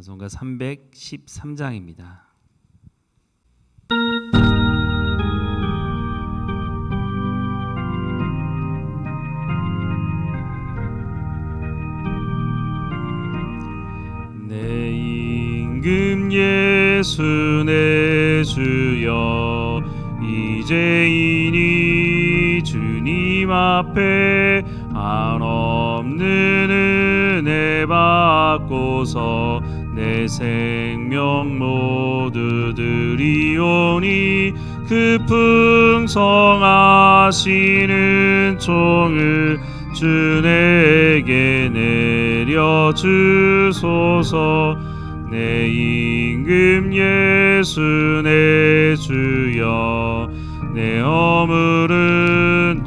찬송가 313장입니다. 내 임금 예수 내 주여 이제이니 주님 앞에 한없는 은혜 받고서 내 생명 모두 드리오니 그 풍성하시는 종을 주 내게 내려 주소서. 내 임금 예수 내 주여. 내 허물은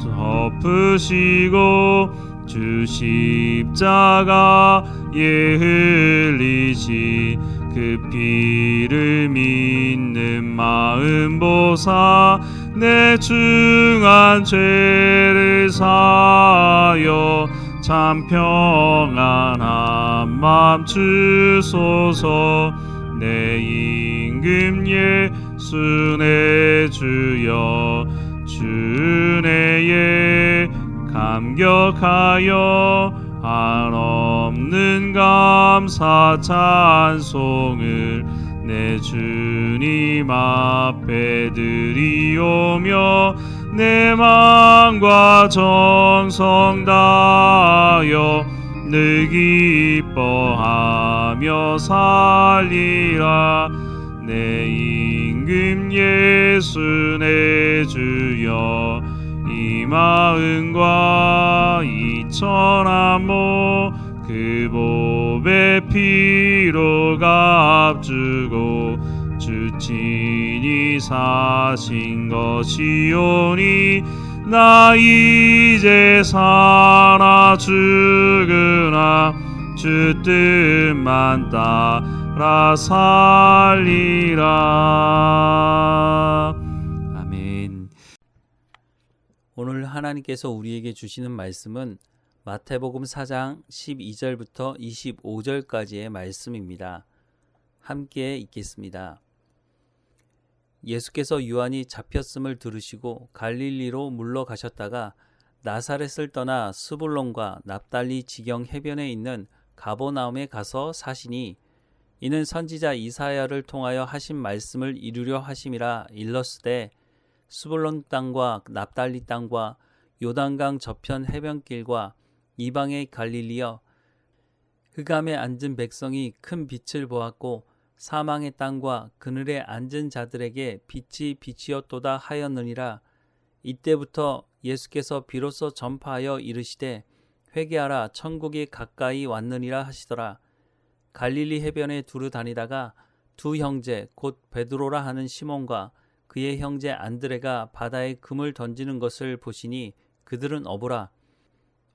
덮으시고 주 십자가 에 흘리시 그 피를 믿는 마음 보사 내 중한 죄를 사하여 참 평안한 맘 주소서 내 임금 예수 내 주여 주 내에 감격하여 감사 찬송을 내 주님 앞에 드리오며 내 마음과 정성 다하여 늘 기뻐하며 살리라. 내 임금 예수 내 주여 이 마음과 이 천한 모 그 보배 피로 값주고 주 친히 사신 것이오니 나 이제 살아 죽으나. 주 뜻만 따라 살리라. 아멘. 오늘 하나님께서 우리에게 주시는 말씀은 마태복음 4장 12절부터 25절까지의 말씀입니다. 함께 읽겠습니다. 예수께서 요한이 잡혔음을 들으시고 갈릴리로 물러가셨다가 나사렛을 떠나 스불론과 납달리 지경 해변에 있는 가보나움에 가서 사시니 이는 선지자 이사야를 통하여 하신 말씀을 이루려 하심이라 일렀으되 스불론 땅과 납달리 땅과 요단강 저편 해변길과 이방의 갈릴리여 흑암에 앉은 백성이 큰 빛을 보았고 사망의 땅과 그늘에 앉은 자들에게 빛이 빛이었도다 하였느니라. 이때부터 예수께서 비로소 전파하여 이르시되 회개하라 천국이 가까이 왔느니라 하시더라. 갈릴리 해변에 두루 다니다가 두 형제 곧 베드로라 하는 시몬과 그의 형제 안드레가 바다에 금을 던지는 것을 보시니 그들은 어부라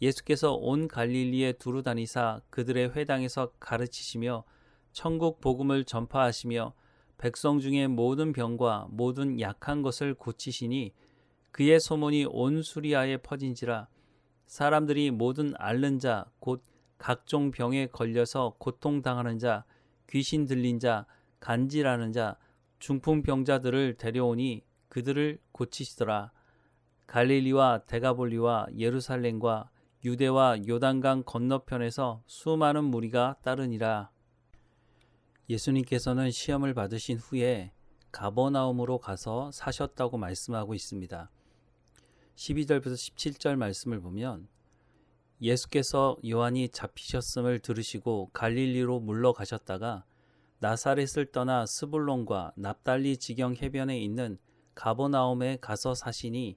예수께서 온 갈릴리에 두루 다니사 그들의 회당에서 가르치시며 천국 복음을 전파하시며 백성 중에 모든 병과 모든 약한 것을 고치시니 그의 소문이 온 수리아에 퍼진지라 사람들이 모든 앓는 자 곧 각종 병에 걸려서 고통당하는 자 귀신 들린 자 간질하는 자 중풍 병자들을 데려오니 그들을 고치시더라. 갈릴리와 데가볼리와 예루살렘과 유대와 요단강 건너편에서 수많은 무리가 따르니라 예수님께서는 시험을 받으신 후에 가버나움으로 가서 사셨다고 말씀하고 있습니다. 12절부터 17절 말씀을 보면 예수께서 요한이 잡히셨음을 들으시고 갈릴리로 물러가셨다가 나사렛을 떠나 스불론과 납달리 지경 해변에 있는 가버나움에 가서 사시니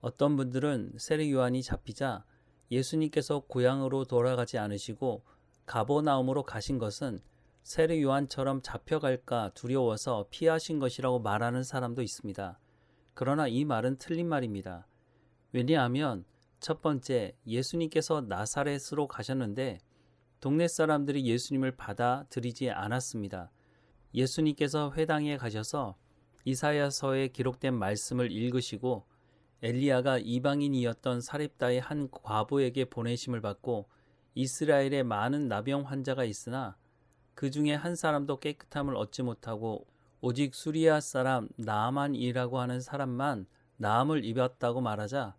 어떤 분들은 세례 요한이 잡히자 예수님께서 고향으로 돌아가지 않으시고 가보나움으로 가신 것은 세례 요한처럼 잡혀갈까 두려워서 피하신 것이라고 말하는 사람도 있습니다. 그러나 이 말은 틀린 말입니다. 왜냐하면 첫 번째 예수님께서 나사렛으로 가셨는데 동네 사람들이 예수님을 받아들이지 않았습니다. 예수님께서 회당에 가셔서 이사야서에 기록된 말씀을 읽으시고 엘리야가 이방인이었던 사립다의 한 과부에게 보내심을 받고 이스라엘에 많은 나병 환자가 있으나 그 중에 한 사람도 깨끗함을 얻지 못하고 오직 수리아 사람 나만이라고 하는 사람만 나음을 입었다고 말하자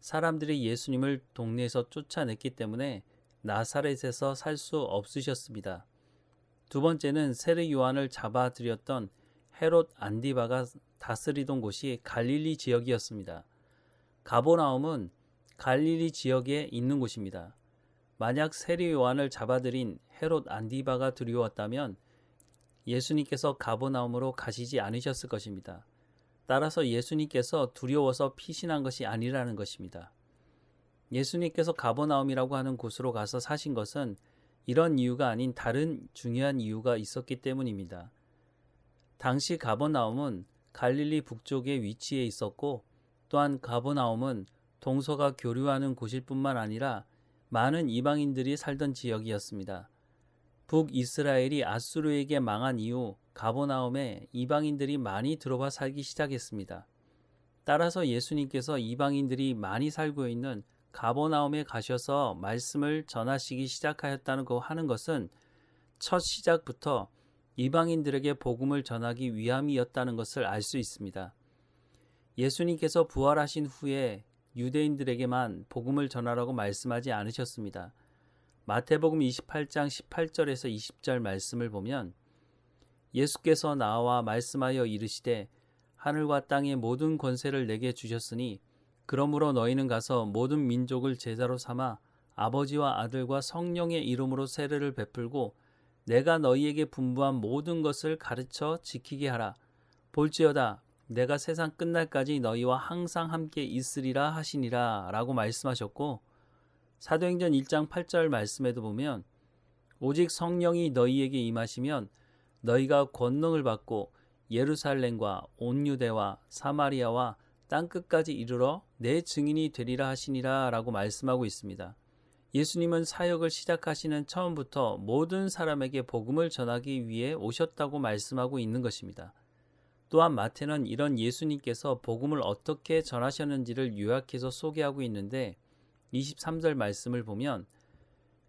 사람들이 예수님을 동네에서 쫓아냈기 때문에 나사렛에서 살 수 없으셨습니다. 두 번째는 세례 요한을 잡아들였던 헤롯 안디바가 다스리던 곳이 갈릴리 지역이었습니다. 가보나움은 갈릴리 지역에 있는 곳입니다. 만약 세례 요한을 잡아들인 헤롯 안디바가 두려웠다면 예수님께서 가보나움으로 가시지 않으셨을 것입니다. 따라서 예수님께서 두려워서 피신한 것이 아니라는 것입니다. 예수님께서 가버나움이라고 하는 곳으로 가서 사신 것은 이런 이유가 아닌 다른 중요한 이유가 있었기 때문입니다. 당시 가버나움은 갈릴리 북쪽에 위치해 있었고 또한 가버나움은 동서가 교류하는 곳일 뿐만 아니라 많은 이방인들이 살던 지역이었습니다. 북이스라엘이 아수르에게 망한 이후 가버나움에 이방인들이 많이 들어와 살기 시작했습니다. 따라서 예수님께서 이방인들이 많이 살고 있는 가버나움에 가셔서 말씀을 전하시기 시작하였다는 거 하는 것은 첫 시작부터 이방인들에게 복음을 전하기 위함이었다는 것을 알 수 있습니다. 예수님께서 부활하신 후에 유대인들에게만 복음을 전하라고 말씀하지 않으셨습니다. 마태복음 28장 18절에서 20절 말씀을 보면 예수께서 나와 말씀하여 이르시되 하늘과 땅의 모든 권세를 내게 주셨으니 그러므로 너희는 가서 모든 민족을 제자로 삼아 아버지와 아들과 성령의 이름으로 세례를 베풀고 내가 너희에게 분부한 모든 것을 가르쳐 지키게 하라. 볼지어다 내가 세상 끝날까지 너희와 항상 함께 있으리라 하시니라 라고 말씀하셨고 사도행전 1장 8절 말씀에도 보면 오직 성령이 너희에게 임하시면 너희가 권능을 받고 예루살렘과 온 유대와 사마리아와 땅 끝까지 이르러 내 증인이 되리라 하시니라 라고 말씀하고 있습니다. 예수님은 사역을 시작하시는 처음부터 모든 사람에게 복음을 전하기 위해 오셨다고 말씀하고 있는 것입니다. 또한 마태는 이런 예수님께서 복음을 어떻게 전하셨는지를 요약해서 소개하고 있는데 23절 말씀을 보면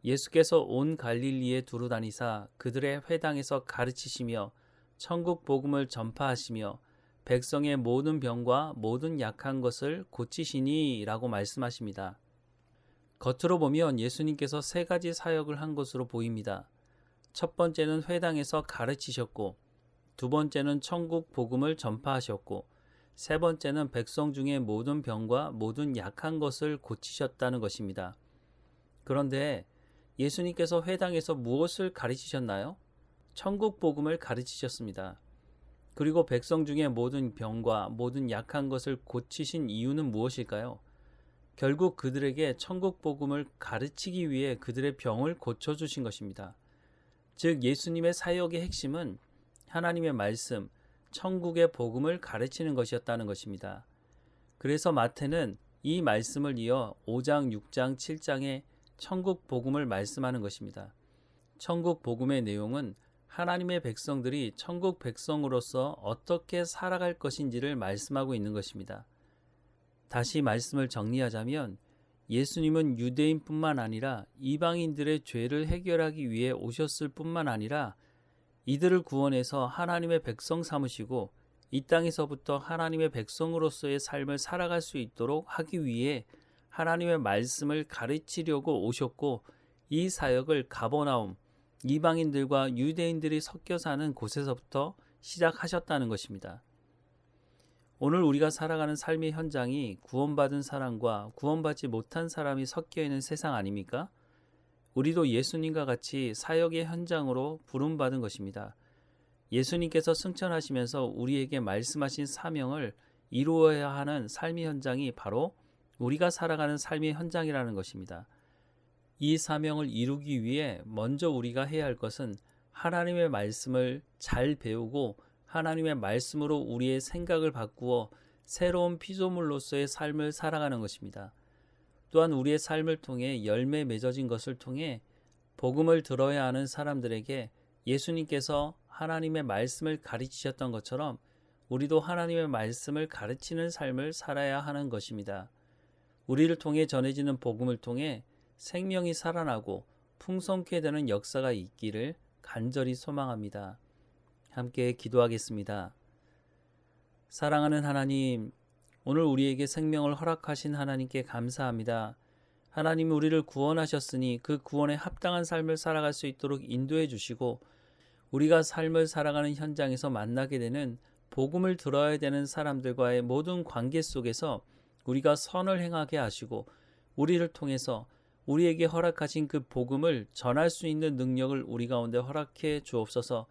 예수께서 온 갈릴리에 두루 다니사 그들의 회당에서 가르치시며 천국 복음을 전파하시며 백성의 모든 병과 모든 약한 것을 고치시니 라고 말씀하십니다. 겉으로 보면 예수님께서 세 가지 사역을 한 것으로 보입니다. 첫 번째는 회당에서 가르치셨고, 두 번째는 천국 복음을 전파하셨고, 세 번째는 백성 중에 모든 병과 모든 약한 것을 고치셨다는 것입니다. 그런데 예수님께서 회당에서 무엇을 가르치셨나요? 천국 복음을 가르치셨습니다. 그리고 백성 중에 모든 병과 모든 약한 것을 고치신 이유는 무엇일까요? 결국 그들에게 천국 복음을 가르치기 위해 그들의 병을 고쳐 주신 것입니다. 즉 예수님의 사역의 핵심은 하나님의 말씀, 천국의 복음을 가르치는 것이었다는 것입니다. 그래서 마태는 이 말씀을 이어 5장, 6장, 7장에 천국 복음을 말씀하는 것입니다. 천국 복음의 내용은 하나님의 백성들이 천국 백성으로서 어떻게 살아갈 것인지를 말씀하고 있는 것입니다. 다시 말씀을 정리하자면 예수님은 유대인뿐만 아니라 이방인들의 죄를 해결하기 위해 오셨을 뿐만 아니라 이들을 구원해서 하나님의 백성 삼으시고 이 땅에서부터 하나님의 백성으로서의 삶을 살아갈 수 있도록 하기 위해 하나님의 말씀을 가르치려고 오셨고 이 사역을 가버나움 이방인들과 유대인들이 섞여 사는 곳에서부터 시작하셨다는 것입니다. 오늘 우리가 살아가는 삶의 현장이 구원받은 사람과 구원받지 못한 사람이 섞여 있는 세상 아닙니까? 우리도 예수님과 같이 사역의 현장으로 부름받은 것입니다. 예수님께서 승천하시면서 우리에게 말씀하신 사명을 이루어야 하는 삶의 현장이 바로 우리가 살아가는 삶의 현장이라는 것입니다. 이 사명을 이루기 위해 먼저 우리가 해야 할 것은 하나님의 말씀을 잘 배우고 하나님의 말씀으로 우리의 생각을 바꾸어 새로운 피조물로서의 삶을 살아가는 것입니다. 또한 우리의 삶을 통해 열매 맺어진 것을 통해 복음을 들어야 하는 사람들에게 예수님께서 하나님의 말씀을 가르치셨던 것처럼 우리도 하나님의 말씀을 가르치는 삶을 살아야 하는 것입니다. 우리를 통해 전해지는 복음을 통해 생명이 살아나고 풍성케 되는 역사가 있기를 간절히 소망합니다. 함께 기도하겠습니다. 사랑하는 하나님, 오늘 우리에게 생명을 허락하신 하나님께 감사합니다. 하나님 우리를 구원하셨으니 그 구원에 합당한 삶을 살아갈 수 있도록 인도해 주시고 우리가 삶을 살아가는 현장에서 만나게 되는 복음을 들어야 되는 사람들과의 모든 관계 속에서 우리가 선을 행하게 하시고 우리를 통해서 우리에게 허락하신 그 복음을 전할 수 있는 능력을 우리 가운데 허락해 주옵소서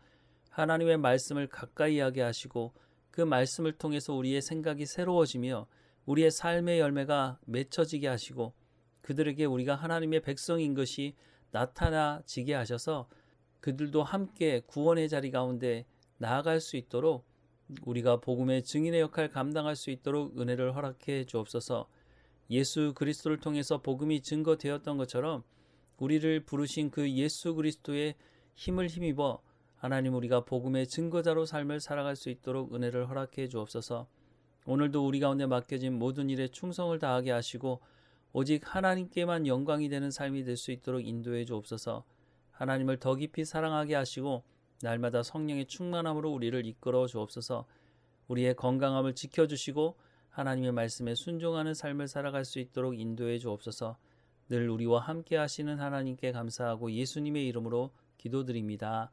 하나님의 말씀을 가까이 하게 하시고 그 말씀을 통해서 우리의 생각이 새로워지며 우리의 삶의 열매가 맺혀지게 하시고 그들에게 우리가 하나님의 백성인 것이 나타나지게 하셔서 그들도 함께 구원의 자리 가운데 나아갈 수 있도록 우리가 복음의 증인의 역할 감당할 수 있도록 은혜를 허락해 주옵소서. 예수 그리스도를 통해서 복음이 증거되었던 것처럼 우리를 부르신 그 예수 그리스도의 힘을 힘입어 하나님 우리가 복음의 증거자로 삶을 살아갈 수 있도록 은혜를 허락해 주옵소서. 오늘도 우리 가운데 맡겨진 모든 일에 충성을 다하게 하시고 오직 하나님께만 영광이 되는 삶이 될 수 있도록 인도해 주옵소서. 하나님을 더 깊이 사랑하게 하시고 날마다 성령의 충만함으로 우리를 이끌어 주옵소서. 우리의 건강함을 지켜 주시고 하나님의 말씀에 순종하는 삶을 살아갈 수 있도록 인도해 주옵소서. 늘 우리와 함께 하시는 하나님께 감사하고 예수님의 이름으로 기도드립니다.